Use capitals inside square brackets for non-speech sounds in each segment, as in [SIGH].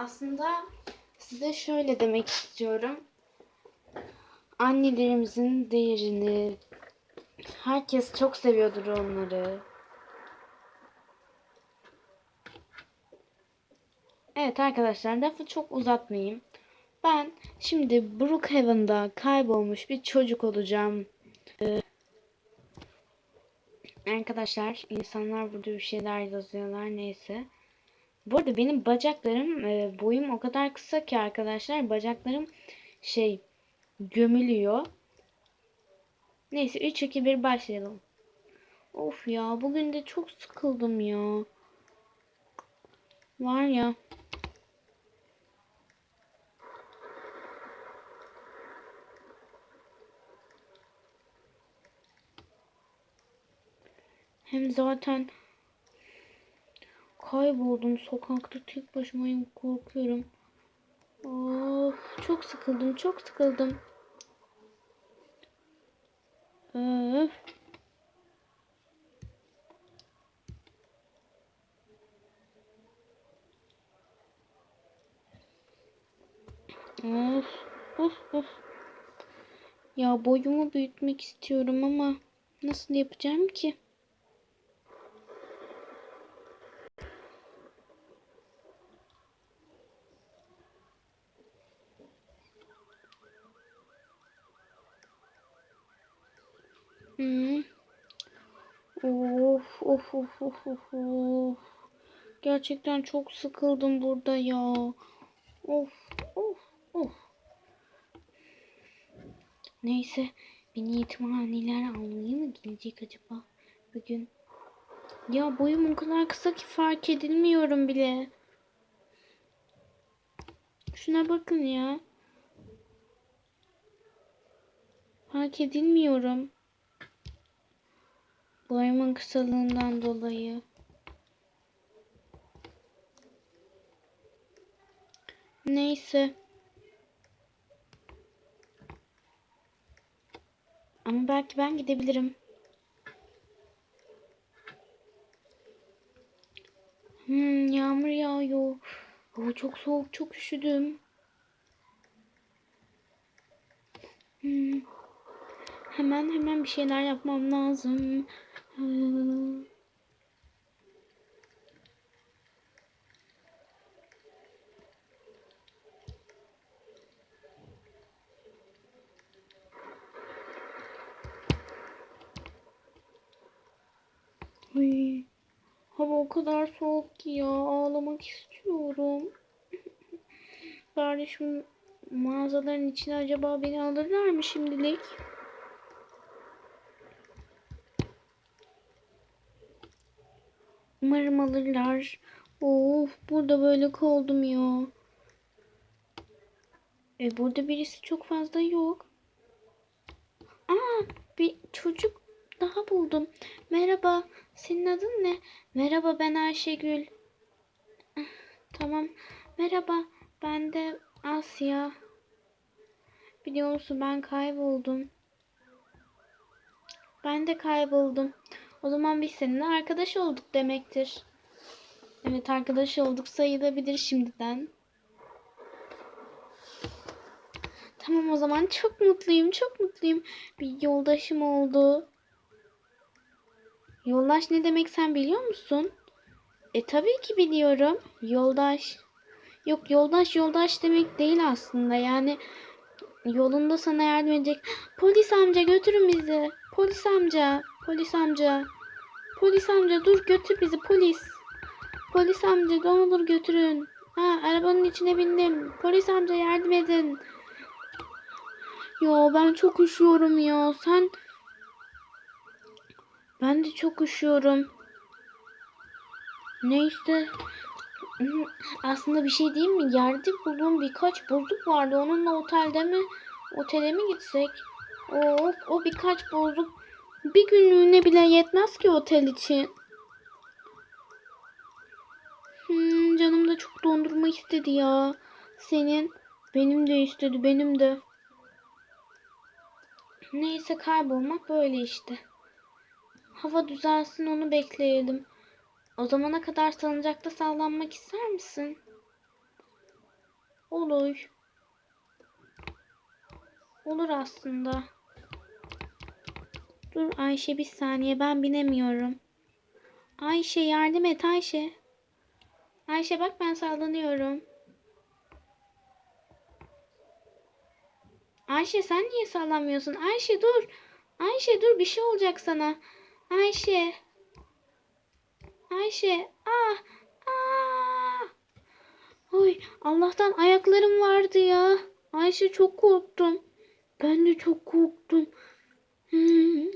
aslında size şöyle demek istiyorum. Annelerimizin değerini herkes çok seviyordur onları. Evet arkadaşlar lafı çok uzatmayayım. Ben şimdi Brookhaven'da kaybolmuş bir çocuk olacağım. Ee, arkadaşlar insanlar burada bir şeyler yazıyorlar neyse. Bu arada benim bacaklarım e, boyum o kadar kısa ki arkadaşlar bacaklarım şey gömülüyor. Neyse 3 2 1 başlayalım. Of ya bugün de çok sıkıldım ya. Var ya. Hem zaten kayboldum sokakta tek başımayım korkuyorum. Of çok sıkıldım çok sıkıldım. Öf. Of, of, of. Ya boyumu büyütmek istiyorum ama nasıl yapacağım ki? Hı. Of of of of of of. Gerçekten çok sıkıldım burada ya. Of of of. Neyse beni yetimhaneler almaya mı gelecek acaba bugün? Ya boyum o kadar kısa ki fark edilmiyorum bile. Şuna bakın ya. Fark edilmiyorum. Boyumun kısalığından dolayı. Neyse. Ama belki ben gidebilirim. Hmm, yağmur yağıyor. Hava çok soğuk, çok üşüdüm. Hmm. Hemen hemen bir şeyler yapmam lazım. Hmm. Ay, hava o kadar soğuk ki ya ağlamak istiyorum. [CLEARS THROAT] Şu mağazaların içine acaba beni alırlar mı şimdilik? Umarım alırlar. Of burada böyle kaldım ya. E burada birisi çok fazla yok. Aa bir çocuk daha buldum. Merhaba senin adın ne? Merhaba ben Ayşegül. Ah, Tamam. Merhaba ben de Asya. Biliyor musun ben kayboldum. Ben de kayboldum. O zaman biz seninle arkadaş olduk demektir. Evet arkadaş olduk sayılabilir şimdiden. Tamam o zaman çok mutluyum çok mutluyum. Bir yoldaşım oldu. Yoldaş ne demek sen biliyor musun? E tabii ki biliyorum. Yoldaş. Yok yoldaş yoldaş demek değil aslında. Yani yolunda sana yardım edecek. Polis amca götürün bizi. Polis amca. Polis amca. Polis amca dur götür bizi polis. Polis amca ne olur götürün. Ha arabanın içine bindim. Polis amca yardım edin. Ya ben çok üşüyorum ya. Sen ben de çok üşüyorum. Neyse. Aslında bir şey diyeyim mi? Yerde bulduğum birkaç bozuk vardı. Onunla otelde mi? Otele mi gitsek? Of, o birkaç bozuk bir günlüğüne bile yetmez ki otel için. Hmm, canım da çok dondurma istedi ya. Senin? Benim de istedi, benim de. Neyse kaybolmak böyle işte. Hava düzelsin onu bekleyelim. O zamana kadar salıncakta sallanmak ister misin? Olur. Olur aslında. Dur Ayşe bir saniye ben binemiyorum. Ayşe yardım et Ayşe. Ayşe bak ben sallanıyorum. Ayşe sen niye sallanmıyorsun? Ayşe dur. Ayşe dur bir şey olacak sana. Ayşe. Ayşe. Ah. Ah. Oy Allah'tan ayaklarım vardı ya. Ayşe çok korktum. Ben de çok korktum. Hmm.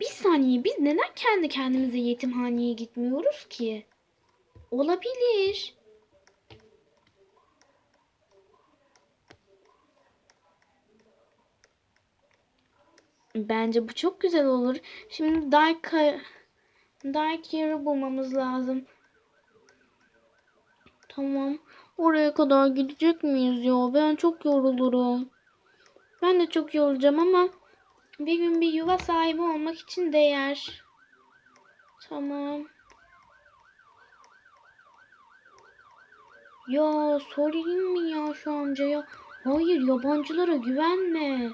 Bir saniye biz neden kendi kendimize yetimhaneye gitmiyoruz ki? Olabilir. Bence bu çok güzel olur. Şimdi Dark, Dark Year'ı bulmamız lazım. Tamam. Oraya kadar gidecek miyiz ya? Ben çok yorulurum. Ben de çok yorulacağım ama bir gün bir yuva sahibi olmak için değer. Tamam. Ya sorayım mı ya şu amcaya? Hayır yabancılara güvenme.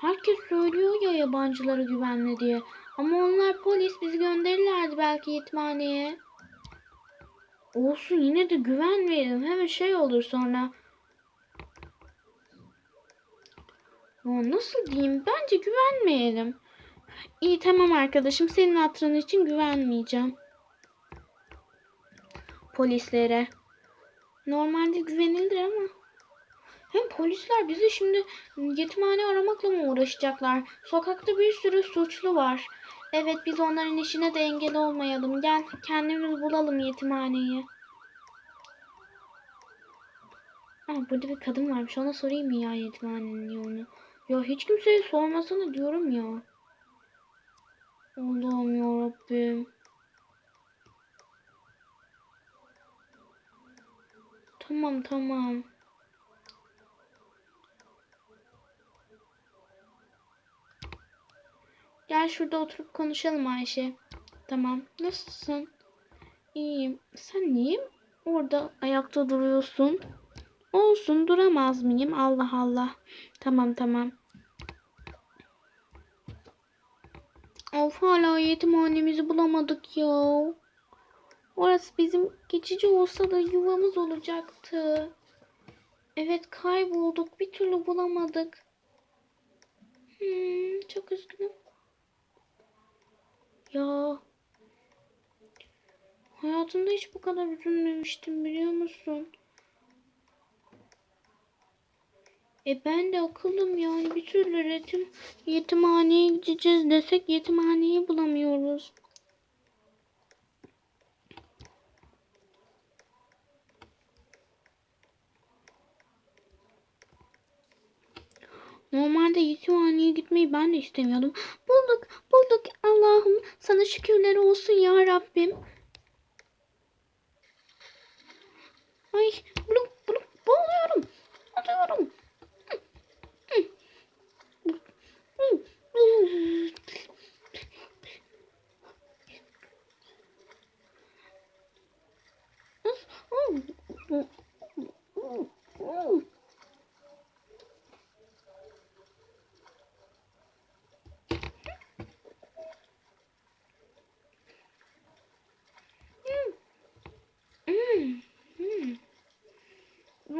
Herkes söylüyor ya yabancılara güvenme diye. Ama onlar polis bizi gönderirlerdi belki yetimhaneye. Olsun yine de güvenmeyelim. Hemen şey olur sonra. Ya nasıl diyeyim? Bence güvenmeyelim. İyi tamam arkadaşım. Senin hatırın için güvenmeyeceğim. Polislere. Normalde güvenilir ama. Hem polisler bizi şimdi yetimhane aramakla mı uğraşacaklar? Sokakta bir sürü suçlu var. Evet biz onların işine de engel olmayalım. Gel kendimiz bulalım yetimhaneyi. Aa, burada bir kadın varmış. Ona sorayım mı ya yetimhanenin yolunu? Ya hiç kimseye sormasana diyorum ya. Allah'ım yarabbim. Tamam tamam. Gel şurada oturup konuşalım Ayşe. Tamam. Nasılsın? İyiyim. Sen niye orada ayakta duruyorsun? Olsun duramaz mıyım? Allah Allah. Tamam tamam. Of hala yetimhanemizi bulamadık ya. Orası bizim geçici olsa da yuvamız olacaktı. Evet kaybolduk. Bir türlü bulamadık. Hmm, çok üzgünüm. Ya. Hayatımda hiç bu kadar üzülmemiştim biliyor musun? E ben de akıllım yani bir türlü yetim, yetimhaneye gideceğiz desek yetimhaneyi bulamıyoruz. Normalde yetimhaneye gitmeyi ben de istemiyordum. Bulduk, bulduk Allah'ım. Sana şükürler olsun ya Rabbim. Ay, buluk, buluk, boğuluyorum. Atıyorum.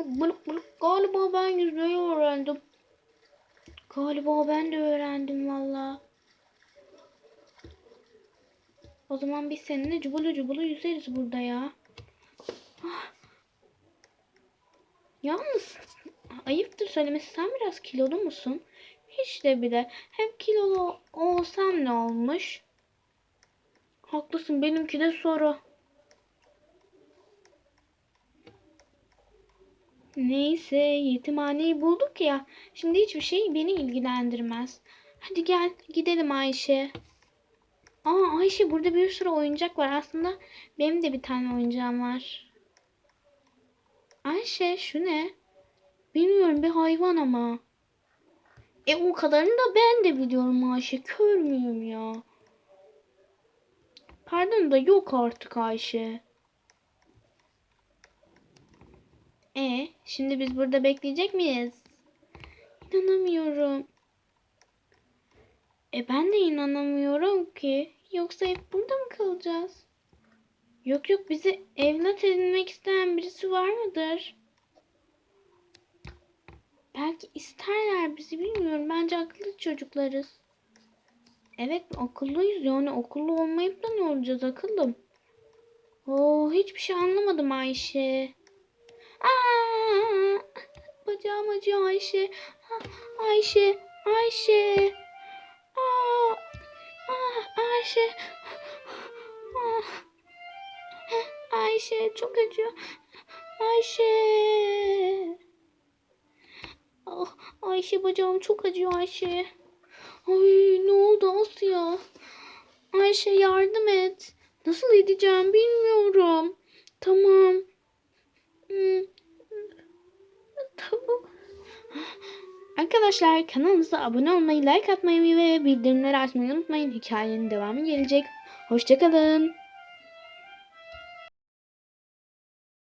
Buluk buluk galiba ben yüzmeyi öğrendim. Galiba ben de öğrendim valla. O zaman biz seninle cubulu cubulu yüzeriz burada ya. Ah. Yalnız ayıptır söylemesi sen biraz kilolu musun? Hiç de bile. Hem kilolu olsam ne olmuş? Haklısın benimki de soru. Neyse yetimhaneyi bulduk ya. Şimdi hiçbir şey beni ilgilendirmez. Hadi gel gidelim Ayşe. Aa Ayşe burada bir sürü oyuncak var. Aslında benim de bir tane oyuncağım var. Ayşe şu ne? Bilmiyorum bir hayvan ama. E o kadarını da ben de biliyorum Ayşe. Kör müyüm ya? Pardon da yok artık Ayşe. E, şimdi biz burada bekleyecek miyiz? İnanamıyorum. E ben de inanamıyorum ki. Yoksa hep burada mı kalacağız? Yok yok bizi evlat edinmek isteyen birisi var mıdır? Belki isterler bizi bilmiyorum. Bence akıllı çocuklarız. Evet akıllıyız yani akıllı olmayıp da ne olacağız akıllım? Oo hiçbir şey anlamadım Ayşe. Aa, bacağım acıyor Ayşe. Ayşe, Ayşe. Aa, Ayşe. Ayşe çok acıyor. Ayşe. Ah, Ayşe bacağım çok acıyor Ayşe. Ay ne oldu Asya? Ayşe yardım et. Nasıl edeceğim bilmiyorum. Tamam. Tamam. Arkadaşlar kanalımıza abone olmayı, like atmayı ve bildirimleri açmayı unutmayın. Hikayenin devamı gelecek. Hoşçakalın.